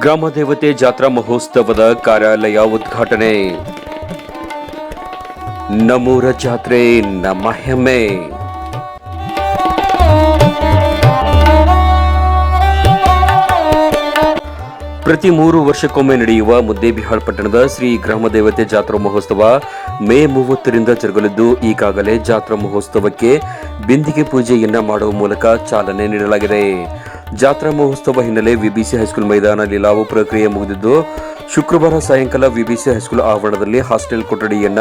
ಗ್ರಾಮ ದೇವತೆ ಜಾತ್ರಾ ಮಹೋತ್ಸವದ ಕಾರ್ಯಾಲಯ ಉದ್ಘಾಟನೆ. ನಮ್ಮೂರ ಜಾತ್ರೆ, ನಮ್ಮ ಹೆಮ್ಮೆ. ಪ್ರತಿ ಮೂರು ವರ್ಷಕ್ಕೊಮ್ಮೆ ನಡೆಯುವ ಮುದ್ದೇಬಿಹಾಳ್ ಪಟ್ಟಣದ ಶ್ರೀ ಗ್ರಾಮ ದೇವತೆ ಜಾತ್ರಾ ಮಹೋತ್ಸವ ಮೇ ಮೂವತ್ತರಿಂದ ಜರುಗಲಿದ್ದು, ಈಗಾಗಲೇ ಜಾತ್ರಾ ಮಹೋತ್ಸವಕ್ಕೆ ಬಿಂದಿಗೆ ಪೂಜೆಯನ್ನ ಮಾಡುವ ಮೂಲಕ ಚಾಲನೆ ನೀಡಲಾಗಿದೆ. ಜಾತ್ರಾ ಮಹೋತ್ಸವ ಹಿನ್ನೆಲೆ ವಿಬಿಸಿ ಹೈಸ್ಕೂಲ್ ಮೈದಾನ ಲೀಲಾವು ಪ್ರಕ್ರಿಯೆ ಮುಗಿದಿದ್ದು, ಶುಕ್ರವಾರ ಸಾಯಂಕಾಲ ವಿಬಿಸಿ ಹೈಸ್ಕೂಲ್ ಆವರಣದಲ್ಲಿ ಹಾಸ್ಟೆಲ್ ಕೊಠಡಿಯನ್ನ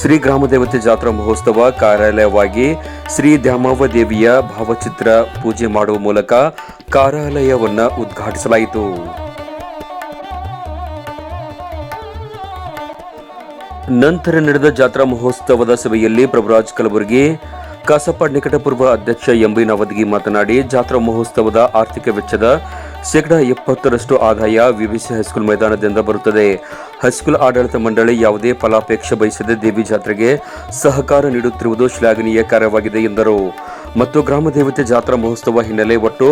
ಶ್ರೀ ಗ್ರಾಮ ದೇವತೆ ಜಾತ್ರಾ ಮಹೋತ್ಸವ ಕಾರ್ಯಾಲಯವಾಗಿ ಶ್ರೀ ದ್ಯಾಮವ್ವ ದೇವಿಯ ಭಾವಚಿತ್ರ ಪೂಜೆ ಮಾಡುವ ಮೂಲಕ ಕಾರ್ಯಾಲಯವನ್ನ ಉದ್ಘಾಟಿಸಲಾಯಿತು. ನಂತರ ನಡೆದ ಜಾತ್ರಾ ಮಹೋತ್ಸವದ ಸಭೆಯಲ್ಲಿ ಪ್ರಭುರಾಜ್ ಕಲಬುರಗಿ ಕಸಪ ನಿಕಟಪೂರ್ವ ಅಧ್ಯಕ್ಷ ಎಂಬಿ ನವದಗಿ ಮಾತನಾಡಿ, ಜಾತ್ರಾ ಮಹೋತ್ಸವದ ಆರ್ಥಿಕ ವೆಚ್ಚದ ಶೇಕಡಾ ಎಪ್ಪತ್ತರಷ್ಟು ಆದಾಯ ವಿಬಿಸಿ ಹೈಸ್ಕೂಲ್ ಮೈದಾನದಿಂದ ಬರುತ್ತದೆ. ಹೈಸ್ಕೂಲ್ ಆಡಳಿತ ಮಂಡಳಿ ಯಾವುದೇ ಫಲಾಪೇಕ್ಷೆ ಬಯಸದೆ ದೇವಿ ಜಾತ್ರೆಗೆ ಸಹಕಾರ ನೀಡುತ್ತಿರುವುದು ಶ್ಲಾಘನೀಯ ಕಾರ್ಯವಾಗಿದೆ ಎಂದರು. ಮತ್ತು ಗ್ರಾಮ ದೇವತೆ ಜಾತ್ರಾ ಮಹೋತ್ಸವ ಹಿನ್ನೆಲೆ ಒಟ್ಟು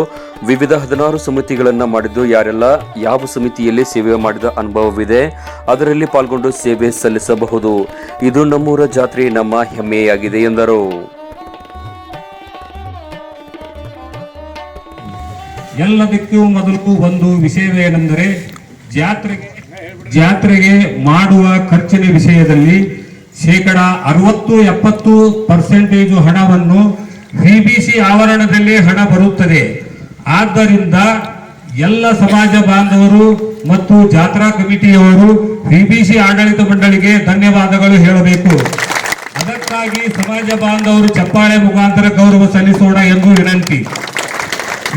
ವಿವಿಧ ಹದಿನಾರು ಸಮಿತಿಗಳನ್ನು ಮಾಡಿದ್ದು, ಯಾರೆಲ್ಲ ಯಾವ ಸಮಿತಿಯಲ್ಲಿ ಸೇವೆ ಮಾಡಿದ ಅನುಭವವಿದೆ, ಅದರಲ್ಲಿ ಪಾಲ್ಗೊಂಡು ಸೇವೆ ಸಲ್ಲಿಸಬಹುದು. ಇದು ನಮ್ಮೂರ ಜಾತ್ರೆ, ನಮ್ಮ ಹೆಮ್ಮೆಯಾಗಿದೆ ಎಂದರು. ಎಲ್ಲದಕ್ಕೂ ಮೊದಲು ಒಂದು ವಿಷಯವೇನೆಂದರೆ ಜಾತ್ರೆಗೆ ಜಾತ್ರೆಗೆ ಮಾಡುವ ಖರ್ಚಿನ ವಿಷಯದಲ್ಲಿ ಶೇಕಡ ಅರವತ್ತು ಎಪ್ಪತ್ತು ಪರ್ಸೆಂಟೇಜು ಹಣವನ್ನು ವಿಬಿಸಿ ಆವರಣದಲ್ಲಿ ಹಣ ಬರುತ್ತದೆ. ಆದ್ದರಿಂದ ಎಲ್ಲ ಸಮಾಜ ಬಾಂಧವರು ಮತ್ತು ಜಾತ್ರಾ ಕಮಿಟಿಯವರು ವಿಬಿಸಿ ಆಡಳಿತ ಮಂಡಳಿಗೆ ಧನ್ಯವಾದಗಳು ಹೇಳಬೇಕು. ಅದಕ್ಕಾಗಿ ಸಮಾಜ ಬಾಂಧವರು ಚಪ್ಪಾಳೆ ಮುಖಾಂತರ ಗೌರವ ಸಲ್ಲಿಸೋಣ ಎಂದು ವಿನಂತಿ.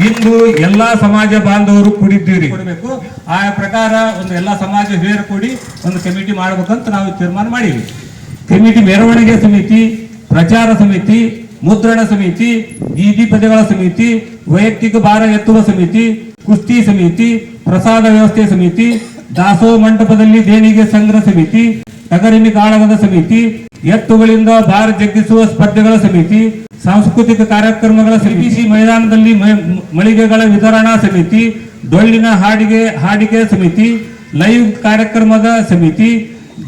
ಇಂದು ಎಲ್ಲಾ ಸಮಾಜ ಬಾಂಧವರು ಕೂಡಿದ್ದೀರಿ. ಕೊಡಬೇಕು. ಆ ಪ್ರಕಾರ ಒಂದು ಎಲ್ಲಾ ಸಮಾಜ ಕೂಡಿ ಒಂದು ಕಮಿಟಿ ಮಾಡಬೇಕಂತ ನಾವು ತೀರ್ಮಾನ ಮಾಡೀವಿ ಕಮಿಟಿ ಮೆರವಣಿಗೆ ಸಮಿತಿ ಪ್ರಚಾರ ಸಮಿತಿ ಮುದ್ರಣ ಸಮಿತಿ ಬೀದಿ ಪದಗಳ ಸಮಿತಿ ವೈಯಕ್ತಿಕ ಭಾರ ಎತ್ತುವ ಸಮಿತಿ ಕುಸ್ತಿ ಸಮಿತಿ ಪ್ರಸಾದ ವ್ಯವಸ್ಥೆ ಸಮಿತಿ ದಾಸೋ ಮಂಟಪದಲ್ಲಿ ದೇಣಿಗೆ ಸಂಗ್ರಹ ಸಮಿತಿ ಟಗರಿನ ಕಾಳಗದ ಸಮಿತಿ, ಎತ್ತುಗಳಿಂದ ಭಾರ ಜಗ್ಗಿಸುವ ಸ್ಪರ್ಧೆಗಳ ಸಮಿತಿ, ಸಾಂಸ್ಕೃತಿಕ ಕಾರ್ಯಕ್ರಮಗಳ ಸಮಿತಿ ಮೈದಾನದಲ್ಲಿ ಮಳಿಗೆಗಳ ವಿತರಣಾ ಸಮಿತಿ, ಡೊಳ್ಳಿನ ಹಾಡಿಗೆ ಹಾಡಿಗೆ ಸಮಿತಿ, ಲೈವ್ ಕಾರ್ಯಕ್ರಮದ ಸಮಿತಿ,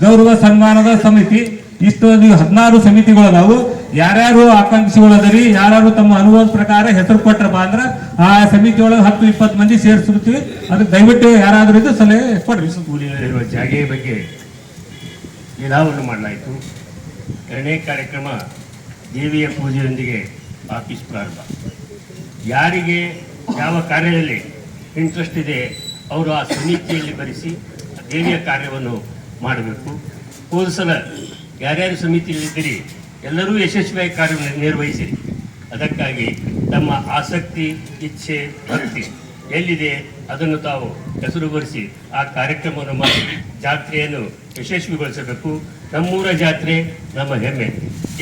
ಗೌರವ ಸನ್ಮಾನದ ಸಮಿತಿ ಇಷ್ಟು ಹದಿನಾರು ಸಮಿತಿಗಳದಾವು ಯಾರ್ಯಾರು ಆಕಾಂಕ್ಷಿಗಳದರಿ, ಯಾರ್ಯಾರು ತಮ್ಮ ಅನುಭವದ ಪ್ರಕಾರ ಹೆಸರು ಕೊಟ್ರಪ್ಪ ಅಂದ್ರೆ ಆ ಸಮಿತಿ ಒಳಗೆ ಹತ್ತು, ಇಪ್ಪತ್ತು ಮಂದಿ ಸೇರಿಸಿರ್ತೀವಿ ಅದಕ್ಕೆ ದಯವಿಟ್ಟು ಯಾರಾದ್ರೂ ಇದು ಸಲಹೆ ಕೊಡ್ರಿ. ಇರುವ ಜಾಗೆಯ ಬಗ್ಗೆ ನಿಲಾವನ್ನು ಮಾಡಲಾಯಿತು. ಎರಡನೇ ಕಾರ್ಯಕ್ರಮ ದೇವಿಯ ಪೂಜೆಯೊಂದಿಗೆ ಆಫೀಸ್ ಪ್ರಾರಂಭ. ಯಾರಿಗೆ ಯಾವ ಕಾರ್ಯದಲ್ಲಿ ಇಂಟ್ರೆಸ್ಟ್ ಇದೆ, ಅವರು ಆ ಸಮಿತಿಯಲ್ಲಿ ಬರೆಸಿ ದೇವಿಯ ಕಾರ್ಯವನ್ನು ಮಾಡಬೇಕು. ಹೋದ ಸಲ ಯಾರ್ಯಾರು ಸಮಿತಿಯಲ್ಲಿದ್ದೀರಿ ಎಲ್ಲರೂ ಯಶಸ್ವಿಯಾಗಿ ಕಾರ್ಯ ನಿರ್ವಹಿಸಿರಿ. ಅದಕ್ಕಾಗಿ ತಮ್ಮ ಆಸಕ್ತಿ, ಇಚ್ಛೆ, ಭಕ್ತಿ ಎಲ್ಲಿದೆ ಅದನ್ನು ತಾವು ಹೆಸರು ಬರೆಸಿ ಆ ಕಾರ್ಯಕ್ರಮವನ್ನು ಮಾಡಿ ಜಾತ್ರೆಯನ್ನು ಯಶಸ್ವಿಗೊಳಿಸಬೇಕು. ನಮ್ಮೂರ ಜಾತ್ರೆ ನಮ್ಮ ಹೆಮ್ಮೆ.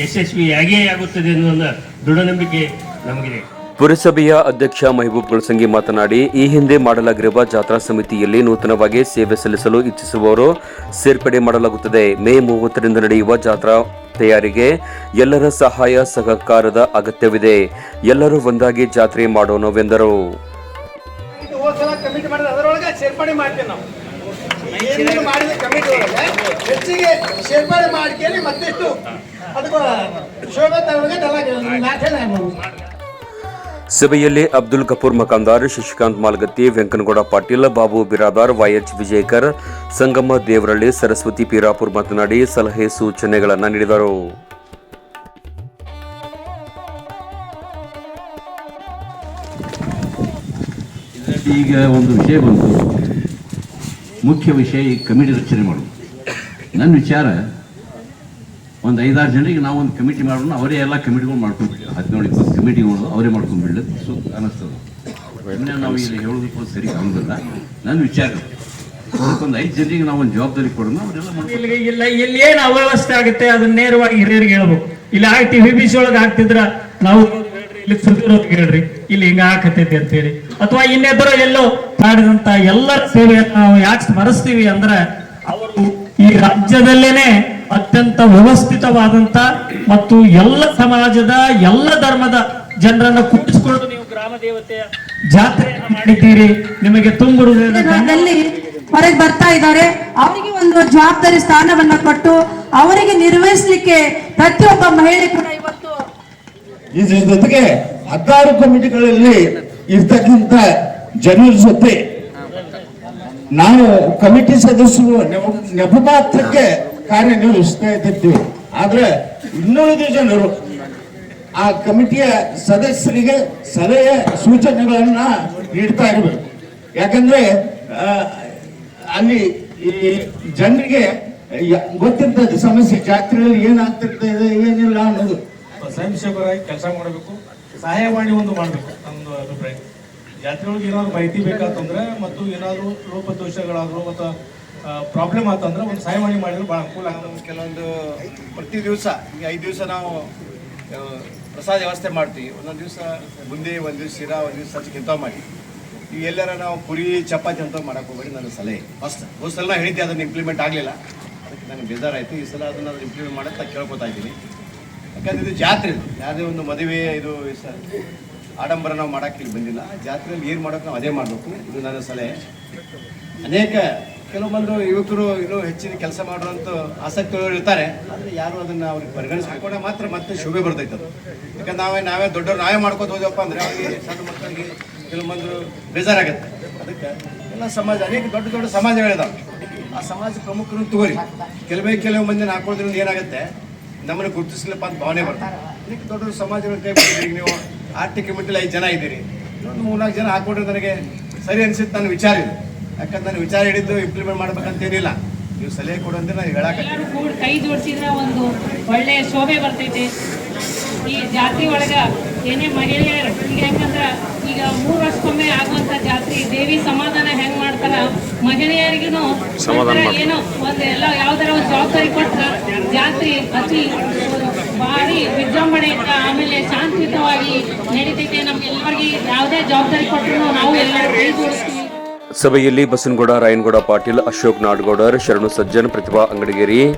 ಯಶಸ್ವಿಯಾಗಿಯೇ ಆಗುತ್ತದೆ ಎನ್ನುವ ದೃಢ ನಂಬಿಕೆ ನಮಗಿದೆ. ಪುರಸಭೆಯ ಅಧ್ಯಕ್ಷ ಮೆಹಬೂಬ್ ಗುಳಸಂಗಿ ಮಾತನಾಡಿ, ಈ ಹಿಂದೆ ಮಾಡಲಾಗಿರುವ ಜಾತ್ರಾ ಸಮಿತಿಯಲ್ಲಿ ನೂತನವಾಗಿ ಸೇವೆ ಸಲ್ಲಿಸಲು ಇಚ್ಛಿಸುವವರು ಸೇರ್ಪಡೆ ಮಾಡಲಾಗುತ್ತದೆ. ಮೇ ಮೂವತ್ತರಿಂದ ನಡೆಯುವ ಜಾತ್ರಾ ತಯಾರಿಗೆ ಎಲ್ಲರ ಸಹಾಯ ಸಹಕಾರದ ಅಗತ್ಯವಿದೆ. ಎಲ್ಲರೂ ಒಂದಾಗಿ ಜಾತ್ರೆ ಮಾಡೋಣವೆಂದರು ಹೆಚ್ಚಿಗೆ ಮತ್ತಿಷ್ಟು ಅದಕ್ಕೆ ಶೋಭೆ ಸಭೆಯಲ್ಲಿ ಅಬ್ದುಲ್ ಕಪೂರ್ ಮಕಾಂದಾರ್, ಶಶಿಕಾಂತ್ ಮಾಲ್ಗತ್ತಿ, ವೆಂಕನಗೌಡ ಪಾಟೀಲ್, ಬಾಬು ಬಿರಾದಾರ್ ವೈಎಚ್ ವಿಜಯಕರ್, ಸಂಗಮ್ಮ ದೇವರಳ್ಳಿ, ಸರಸ್ವತಿ ಪೀರಾಪುರ್ ಮಾತನಾಡಿ ಸಲಹೆ ಸೂಚನೆಗಳನ್ನು ನೀಡಿದರು. ಈಗ ಒಂದು ವಿಷಯ ಬಂತು. ಮುಖ್ಯ ವಿಷಯ ಈ ಕಮಿಟಿ ರಚನೆ ಮಾಡೋದು ನನ್ನ ವಿಚಾರ, ಒಂದು ಐದಾರು ಜನರಿಗೆ ನಾವು ಒಂದು ಕಮಿಟಿ ಮಾಡೋಣ, ಅವರೇ ಎಲ್ಲ ಕಮಿಟಿಗಳು ಮಾಡ್ಕೊಂಡ್ಬಿಟ್ಟು ಹದಿನೇಳು ಕಮಿಟಿಗಳು ಅವರೇ ಮಾಡ್ಕೊಂಡ್ಬಿಡ್ಲಿ ಸೊ ಅನ್ನಿಸ್ತದೆ ನಾವು ಇಲ್ಲಿ ಹೇಳೋದಕ್ಕೂ ಸರಿ ಆಗೋದಿಲ್ಲ. ನಾನು ವಿಚಾರ ಅದಕ್ಕೊಂದು ಐದು ಜನರಿಗೆ ನಾವು ಒಂದು ಜವಾಬ್ದಾರಿ ಕೊಡೋಣ, ಅವರೆಲ್ಲ ಇಲ್ಲಿ, ಇಲ್ಲ ಏನು ಅವ್ಯವಸ್ಥೆ ಆಗುತ್ತೆ ಅದನ್ನ ನೇರವಾಗಿ ಹಿರಿಯರಿಗೆ ಹೇಳ್ಬೇಕು. ಇಲ್ಲಿ ಆಗ್ತಿ ವಿ ಬಿ ಸಿ ಒಳಗೆ ಹಾಕ್ತಿದ್ರ ನಾವು ಇಲ್ಲಿ ಸುದ್ದಿರೋದು ಹೇಳ್ರಿ. ಇಲ್ಲಿ ಹಿಂಗ ಹಾಕತೈತಿ ಅಂತ ಹೇಳಿ ಅಥವಾ ಇನ್ನೆಬ್ಬರು ಎಲ್ಲೋ ಮಾಡಿದಂತ ಎಲ್ಲರ ಸೇವೆಯನ್ನು ನಾವು ಯಾಕೆ ಸ್ಮರಿಸ್ತೀವಿ ಅಂದ್ರೆ, ಅವರು ಈ ರಾಜ್ಯದಲ್ಲೇನೆ ಅತ್ಯಂತ ವ್ಯವಸ್ಥಿತವಾದಂತ ಮತ್ತು ಎಲ್ಲ ಸಮಾಜದ ಎಲ್ಲ ಧರ್ಮದ ಜನರನ್ನ ಕುಟ್ಟಿಸಿಕೊಂಡು ನೀವು ಗ್ರಾಮ ದೇವತೆಯ ಜಾತ್ರೆಯನ್ನು ಮಾಡಿದ್ದೀರಿ. ನಿಮಗೆ ತುಂಬ ಹೃದಯದ ಹೊರಗೆ ಬರ್ತಾ ಇದ್ದಾರೆ. ಅವರಿಗೆ ಒಂದು ಜವಾಬ್ದಾರಿ ಸ್ಥಾನವನ್ನ ಕೊಟ್ಟು ಅವರಿಗೆ ನಿರ್ವಹಿಸಲಿಕ್ಕೆ ಪ್ರತಿಯೊಬ್ಬ ಮಹಿಳೆ ಕೂಡ ಇವತ್ತು ಇದ್ರ ಜೊತೆಗೆ ಹತ್ತಾರು ಕಮಿಟಿಗಳಲ್ಲಿ ಇರ್ತಕ್ಕಂಥ ಜನರ ಜೊತೆ ನಾವು ಕಮಿಟಿ ಸದಸ್ಯರು ನೆಪ- ನೆಪಮಾತ್ರಕ್ಕೆ ಕಾರ್ಯನಿರ್ವಹಿಸ್ತಾ ಇದ್ದಿರ್ತೀವಿ ಆದ್ರೆ ಇನ್ನುಳಿದ ಜನರು ಆ ಕಮಿಟಿಯ ಸದಸ್ಯರಿಗೆ ಸಲಹೆ, ಸೂಚನೆಗಳನ್ನ ನೀಡ್ತಾ ಇರಬೇಕು. ಯಾಕಂದ್ರೆ ಅಲ್ಲಿ ಈ ಜನರಿಗೆ ಗೊತ್ತಿರ್ತದೆ ಸಮಸ್ಯೆ, ಜಾತ್ರೆಯಲ್ಲಿ ಏನಾಗ್ತಿರ್ತದೆ, ಏನಿಲ್ಲ ಅನ್ನೋದು. ಸ್ವಯಂ ಸೇವಕರಾಗಿ ಕೆಲಸ ಮಾಡಬೇಕು ಸಹಾಯವಾಣಿ ಒಂದು ಮಾಡಬೇಕು ನಮ್ದು ಅಭಿಪ್ರಾಯ. ಜಾತ್ರೆಯೊಳಗೆ ಏನಾದ್ರು ಮಾಹಿತಿ ಬೇಕಾತಂದ್ರೆ, ಮತ್ತು ಏನಾದ್ರು ಲೋಪದೋಷಗಳಾದ್ರು ಮತ್ತು ಪ್ರಾಬ್ಲಮ್ ಆತಂದ್ರೆ ಒಂದು ಸಹಾಯವಾಣಿ ಮಾಡಿದ್ರೆ ಭಾಳ ಅನುಕೂಲ ಆಗ್ತದೆ ಕೆಲವೊಂದು ಪ್ರತಿ ದಿವಸ ಈಗ ಐದು ದಿವಸ ನಾವು ಪ್ರಸಾದ ವ್ಯವಸ್ಥೆ ಮಾಡ್ತೀವಿ. ಒಂದೊಂದು ದಿವಸ ಬುಂದಿ, ಒಂದು ದಿವಸ ಶಿರಾ, ಒಂದು ದಿವಸ ಸಜ್ಜಿಗೆ ಮಾಡಿ. ಈಗ ಎಲ್ಲರ ನಾವು ಪುರಿ, ಚಪಾತಿ ಅಂತ ಮಾಡಕ್ಕೆ ಹೋಗ್ಬೇಡಿ ನನ್ನ ಸಲಹೆ. ಫಸ್ಟ್ ಹೋದ ಸಲ ಹೇಳಿದ್ದೆ, ಅದನ್ನು ಇಂಪ್ಲಿಮೆಂಟ್ ಆಗಲಿಲ್ಲ. ಅದಕ್ಕೆ ನನಗೆ ಬೇಜಾರಾಯಿತು. ಈ ಸಲ ಅದನ್ನು ಇಂಪ್ಲಿಮೆಂಟ್ ಮಾಡಕ್ಕೆ ಕೇಳ್ಕೊತಾ ಇದ್ದೀನಿ. ಯಾಕಂದ್ರೆ ಇದು ಜಾತ್ರೆ ಇದು. ಯಾವುದೇ ಒಂದು ಮದುವೆ, ಇದು ಸರ್ ಆಡಂಬರ ನಾವು ಮಾಡೋಕ್ಕೆ ಇಲ್ಲಿ ಬಂದಿಲ್ಲ. ಜಾತ್ರೆಯಲ್ಲಿ ಏನು ಮಾಡೋಕೆ ನಾವು ಅದೇ ಮಾಡಬೇಕು. ಇದು ನನ್ನ ಸಲಹೆ. ಅನೇಕ ಕೆಲವೊಂದು ಯುವಕರು ಇನ್ನೂ ಹೆಚ್ಚಿನ ಕೆಲಸ ಮಾಡುವಂತ ಆಸಕ್ತಿಗಳು ಇರ್ತಾರೆ. ಆದರೆ ಯಾರು ಅದನ್ನ ಅವ್ರಿಗೆ ಪರಿಗಣಿಸ್ಕೊಂಡ ಮಾತ್ರ ಮತ್ತೆ ಶುಭೆ ಬರ್ತೈತೆ ಯಾಕಂದ್ರೆ ನಾವೇ ನಾವೇ ದೊಡ್ಡವ್ರು ನಾವೇ ಮಾಡ್ಕೋತ ಹೋದಪ್ಪ ಅಂದ್ರೆ ಅವರಿಗೆ ಸಣ್ಣ ಮಕ್ಕಳಿಗೆ ಕೆಲವೊಂದು ಬೇಜಾರಾಗುತ್ತೆ. ಅದಕ್ಕೆ ಎಲ್ಲ ಸಮಾಜ ಅನೇಕ ದೊಡ್ಡ ದೊಡ್ಡ ಸಮಾಜಗಳಿದಾವೆ ಆ ಸಮಾಜ ಪ್ರಮುಖರು ತಗೋರಿ ಕೆಲವೇ ಕೆಲವು ಮಂದಿನ ಹಾಕೋದ್ರಿಂದ ಏನಾಗುತ್ತೆ? ನಮ್ಮನ್ನು ಗುರುತಿಸ್ಲಿಪ್ಪ ಅಂತ ಭಾವನೆ ಬರ್ತಾರೆ ಅನೇಕ ದೊಡ್ಡ ದೊಡ್ಡ ಸಮಾಜಗಳ ಕೈ ನೀವು. ಆರ್ಟಿ ಕಮಿಟಿಲಿ ಐದು ಜನ ಇದ್ದೀರಿ. ಇನ್ನೊಂದು ಮೂರ್ನಾಲ್ಕು ಜನ ಹಾಕೊಂಡ್ರೆ ನನಗೆ ಸರಿ ಅನಿಸುತ್ತೆ ನನ್ನ ವಿಚಾರ ಇದು. ಯಾಕಂದ್ರೆ ನಾನು ವಿಚಾರ ಹಿಡಿದು ಇಂಪ್ಲಿಮೆಂಟ್ ಮಾಡ್ಬೇಕಂತೇನಿಲ್ಲ ನೀವು ಸಲಹೆ ಕೊಡಂದ್ರೆ ನಾನು ಹೇಳಕ್ಕೆ ಕೂಡ ಕೈ ಜೋಡಿಸಿದ್ರೆ ಒಂದು ಒಳ್ಳೆ ಶೋಭೆ ಬರ್ತೈತೆ. ಈ ಜಾತ್ರೆ ಒಳಗ ಏನೇ ಮಹಿಳೆಯರು ಈಗ ಹೆಂಗಂದ್ರ ಈಗ ಮೂರು ವರ್ಷಕ್ಕೊಮ್ಮೆ ಆಗುವಂತ ಜಾತ್ರೆ ದೇವಿ ಸಮಾಧಾನ ಹೆಂಗ್ ಮಾಡ್ತಾರ? ಮಹಿಳೆಯರಿಗೂ ಏನೋ ಒಂದು ಎಲ್ಲ ಯಾವ್ದಾರ ಒಂದು ಜವಾಬ್ದಾರಿ ಕೊಟ್ರ ಜಾತ್ರೆ ಅತಿ ಭಾರಿ ವಿಜೃಂಭಣೆಯಿಂದ ಆಮೇಲೆ ಶಾಂತಿಯುತವಾಗಿ ನಡೀತೈತೆ. ನಮ್ಗೆಲ್ಲರಿಗೂ ಯಾವುದೇ ಜವಾಬ್ದಾರಿ ಕೊಟ್ಟರು ನಾವು ಎಲ್ಲರೂ ಕೈ ಜೋಡಿಸ್ತೀವಿ. ಸಭೆಯಲ್ಲಿ ಬಸನಗೌಡ, ರಾಯನಗೌಡ, ಪಾಟೀಲ್, ಅಶೋಕ್ ನಾಡಗೌಡರ್, ಶರಣು ಸಜ್ಜನ್, ಪ್ರತಿಭಾ ಅಂಗಡಿಗೇರಿ,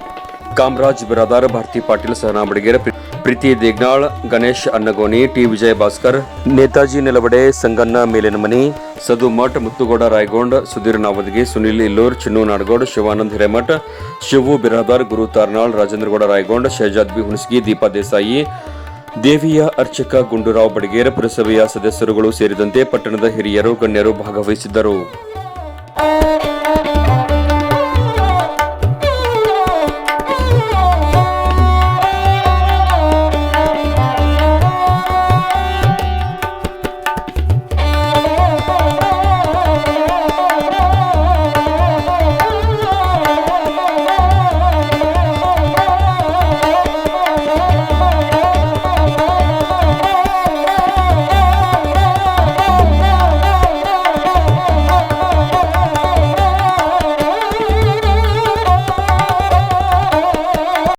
ಕಾಮರಾಜ್, ಬಿರಾದಾರ್, ಭಾರತಿ ಪಾಟೀಲ್, ಸಹನಾ ಬಡಿಗೇರ್ ಪ್ರಿ- ಪ್ರೀತಿ ದೇಗ್ನಾಳ್, ಗಣೇಶ್ ಅನ್ನಗೋಣಿ, ಟಿ. ವಿಜಯ ಭಾಸ್ಕರ್, ನೇತಾಜಿ ನೆಲವಡೆ ಸಂಗನ್ನ ಮೇಲಿನಮನಿ, ಸದು ಮಠ್, ಮುತ್ತುಗೌಡ, ರಾಯಗೊಂಡ್, ಸುಧೀರ್ ನಾವದಗಿ, ಸುನಿಲ್ ಇಲ್ಲೂರ್, ಚಿನ್ನು ನಾಡಗೌಡ್, ಶಿವಾನಂದ್ ಹಿರೇಮಠ್, ಶಿವು ಬಿರಾದಾರ್, ಗುರು ತಾರ್ನಾಳ್, ರಾಜೇಂದ್ರಗೌಡ, ರಾಯಗೊಂಡ್ ಶಹಜಾದ್ ಬಿ ಹುನ್ಸ್ಗಿ ದೀಪಾ ದೇಸಾಯಿ, ದೇವಿಯ ಅರ್ಚಕ ಗುಂಡೂರಾವ್ ಬಡಿಗೇರ್ ಪುರಸಭೆಯ ಸದಸ್ಯರುಗಳು ಸೇರಿದಂತೆ ಪಟ್ಟಣದ ಹಿರಿಯರು, ಗಣ್ಯರು ಭಾಗವಹಿಸಿದ್ದರು. Thank you.